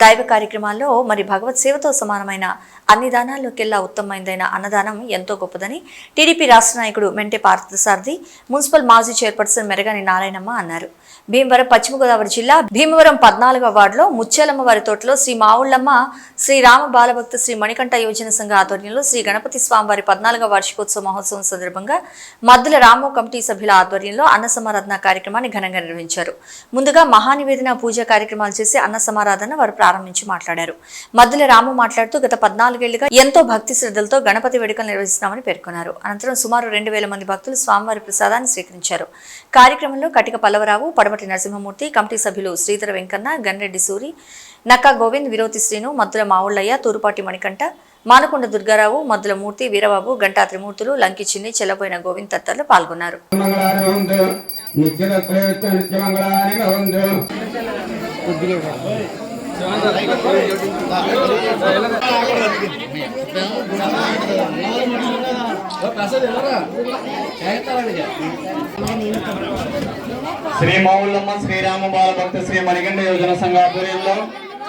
దైవ కార్యక్రమాల్లో మరి భగవత్ సేవతో సమానమైన అన్ని దానాల్లోకెల్లా ఉత్తమమైనదైన అన్నదానం ఎంతో గొప్పదని టీడీపీ రాష్ట్ర నాయకుడు మెంటే పార్థసారథి మున్సిపల్ మాజీ చైర్పర్సన్ మెరగాని నారాయణమ్మ అన్నారు. భీమవరం పశ్చిమ గోదావరి జిల్లా భీమవరం పద్నాలుగవ వార్డులో ముత్యాలమ్మ వారి తోటలో శ్రీ మావుళ్ళమ్మ శ్రీ రామ బాలభక్త శ్రీ మణికంఠ యోజన సంఘ ఆధ్వర్యంలో శ్రీ గణపతి స్వామివారి పద్నాలుగవ వార్షికోత్సవ మహోత్సవం సందర్భంగా మద్దుల రామో కమిటీ సభ్యుల ఆధ్వర్యంలో అన్న సమారాధన కార్యక్రమాన్ని ఘనంగా నిర్వహించారు. ముందుగా మహానివేదన పూజ కార్యక్రమాలు చేసి అన్న సమారాధన వారు ప్రారంభించి మాట్లాడారు. మద్దుల రాము మాట్లాడుతూ గత పద్నాలుగేళ్ళుగా ఎంతో భక్తి శ్రద్ధలతో గణపతి వేడుకలు నిర్వహిస్తున్నామని పేర్కొన్నారు. అనంతరం సుమారు రెండు వేల మంది భక్తులు స్వామివారి ప్రసాదాన్ని స్వీకరించారు. కార్యక్రమంలో కటిక పల్లవరావు పడమటి నరసింహమూర్తి కమిటీ సభ్యులు శ్రీధర వెంకన్న గన్రెడ్డి సూరి నక్కా గోవింద్ విరోతి శ్రీను మద్దుల మావుళ్ళయ్య తూరుపాటి మణికంఠ మానకొండ దుర్గారావు మద్దుల మూర్తి వీరబాబు గంటా త్రిమూర్తులు లంకి చిన్ని చెల్లబోయిన గోవింద్ తదితరులు పాల్గొన్నారు. శ్రీ మౌళ్ళమ్మ శ్రీరామ బాలభక్త శ్రీ మణిగండ యోజన సంఘ ఆధ్వర్యంలో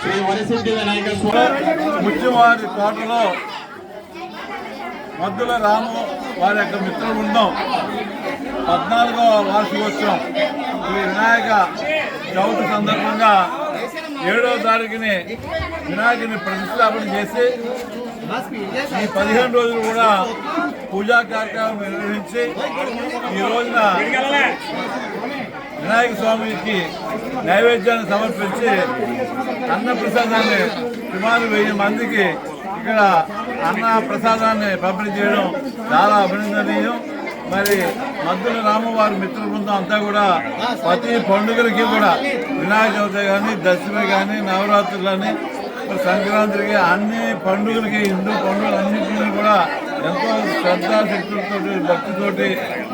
శ్రీ వరిసిద్ధి వినాయక స్వామి ముత్యవారి తోటలో మద్దుల రాము వారి యొక్క మిత్ర బృందం పద్నాలుగవ వార్షికోత్సవం. శ్రీ వినాయక చవితి సందర్భంగా ఏడవ తారీఖుని వినాయకుని ప్రతిష్టాపన చేసి ఈ పదిహేను రోజులు కూడా పూజా కార్యక్రమం నిర్వహించి ఈ రోజున వినాయక స్వామికి నైవేద్యాన్ని సమర్పించి అన్న ప్రసాదాన్ని సుమారు వెయ్యి మందికి ఇక్కడ అన్న ప్రసాదాన్ని పంపిణీ చేయడం చాలా అభినందనీయం. మరి మద్దుల రామవారి మిత్ర బృందం అంతా కూడా ప్రతి పండుగలకి కూడా వినాయక చవితి కానీ దశమి కానీ నవరాత్రులు కానీ సంక్రాంతికి అన్ని పండుగలకి హిందూ పండుగలన్నింటినీ కూడా ఎంతో శ్రద్ధాశక్తులతో భక్తితోటి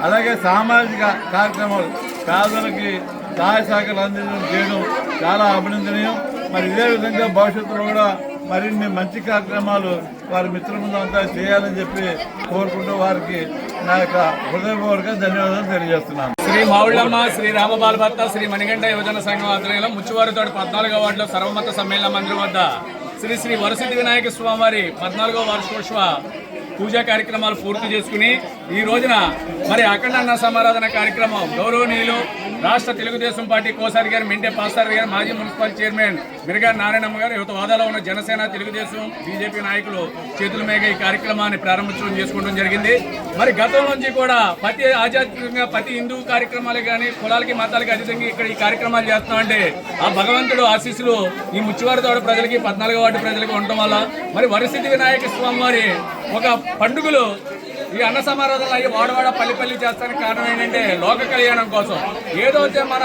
అలాగే సామాజిక కార్యక్రమాలు పేదలకి సహాయ శాఖలు అందించడం చేయడం చాలా అభినందనీయం. మరి ఇదే విధంగా భవిష్యత్తులో కూడా మరిన్ని మంచి కార్యక్రమాలు వారి మిత్రులంతా అంతా చేయాలని చెప్పి కోరుకుంటూ వారికి నా యొక్క హృదయపూర్వక ధన్యవాదాలు తెలియజేస్తున్నాను. శ్రీ మౌళ్ళమ్మ శ్రీ రామబాల భర్త శ్రీ మణిగంట యువజన సంఘం ఆధ్వర్యంలో ముచ్చివారితోటి పద్నాలుగో వార్డులో సర్వమత సమ్మేళన మందిరం వద్ద శ్రీ శ్రీ వరసిద్ధి వినాయక స్వామివారి పద్నాలుగో వార్షికోత్సవ పూజా కార్యక్రమాలు పూర్తి చేసుకుని ఈ రోజున మరి అఖండ అన్న సమారాధన కార్యక్రమం గౌరవనీయులు రాష్ట్ర తెలుగుదేశం పార్టీ కోసారి గారు మింటే పాస్తారు గారు మాజీ మున్సిపల్ చైర్మన్ మిరగా నారాయణమ్మ గారు యువత వాదాలో ఉన్న జనసేన తెలుగుదేశం బీజేపీ నాయకులు చేతుల మీద ఈ కార్యక్రమాన్ని ప్రారంభించడం చేసుకోవడం జరిగింది. మరి గతం నుంచి కూడా ప్రతి ఆధ్యాత్మికంగా ప్రతి హిందూ కార్యక్రమాలు కానీ కులాలకి మతాలకి అధికంగా ఇక్కడ ఈ కార్యక్రమాలు చేస్తామంటే ఆ భగవంతుడు ఆశీస్సులు ఈ ముచ్చివారితోడ ప్రజలకి పద్నాలుగో వాటి ప్రజలకి ఉండటం వల్ల మరి వరసిద్ధి వినాయక స్వామి వారి ఒక పండుగలు ఈ అన్న సమారాధనలు అయ్యి వాడవాడ పల్లి పల్లి చేస్తానికి కారణం ఏంటంటే లోక కళ్యాణం కోసం. ఏదైతే మన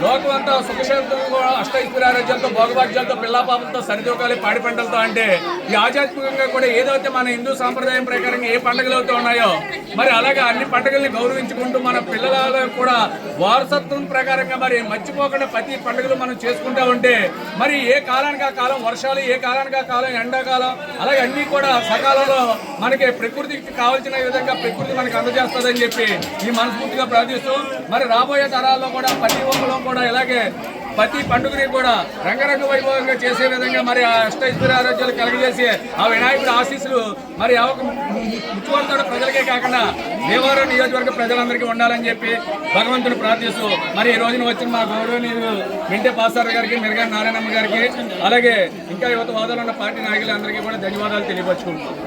లోకమంతా అంతా సుఖశాంతంగా అష్టైశ్వర్యారోగ్యంతో భోగభాగ్యాలతో పిల్లాపాపలతో సరిదూకాలి పాడి పంటలతో అంటే ఈ ఆధ్యాత్మికంగా కూడా ఏదైతే మన హిందూ సాంప్రదాయం ప్రకారంగా ఏ పండుగలు అయితే ఉన్నాయో మరి అలాగే అన్ని పండుగల్ని గౌరవించుకుంటూ మన పిల్లల కూడా వారసత్వం ప్రకారంగా మరి మర్చిపోకుండా ప్రతి పండుగలు మనం చేసుకుంటూ ఉంటే మరి ఏ కాలానికి ఆ కాలం వర్షాలు ఏ కాలానికి ఆ కాలం ఎండాకాలం అలాగే అన్ని కూడా సకాలంలో మనకి ప్రకృతికి కావాల్సిన విధంగా ప్రకృతి మనకి అందజేస్తుందని చెప్పి ఈ మనస్ఫూర్తిగా ప్రార్థిస్తూ మరి రాబోయే తరాల్లో కూడా ప్రతి ఒక్కరు కూడా ఇలాగే ప్రతి పండుగని కూడా రంగరంగ వైభవంగా చేసే విధంగా మరి ఆ అష్టైశ్వర్య ఆరోగ్యాలు కలుగజేసి ఆ వినాయకుడి ఆశీస్సులు మరి ఆ ముఖ్యమంత్రి ప్రజలకే కాకుండా దేవాలయం నియోజకవర్గ ప్రజలందరికీ ఉండాలని చెప్పి భగవంతుని ప్రార్థిస్తూ మరి ఈ రోజున వచ్చిన మా గౌరవనీయులు మింటే పాసార్ గారికి మిరగా నారాయణమ్మ గారికి అలాగే ఇంకా యువత వాదాలు ఉన్న పార్టీ నాయకులందరికీ కూడా ధన్యవాదాలు తెలియపరుచుకుంటున్నాం.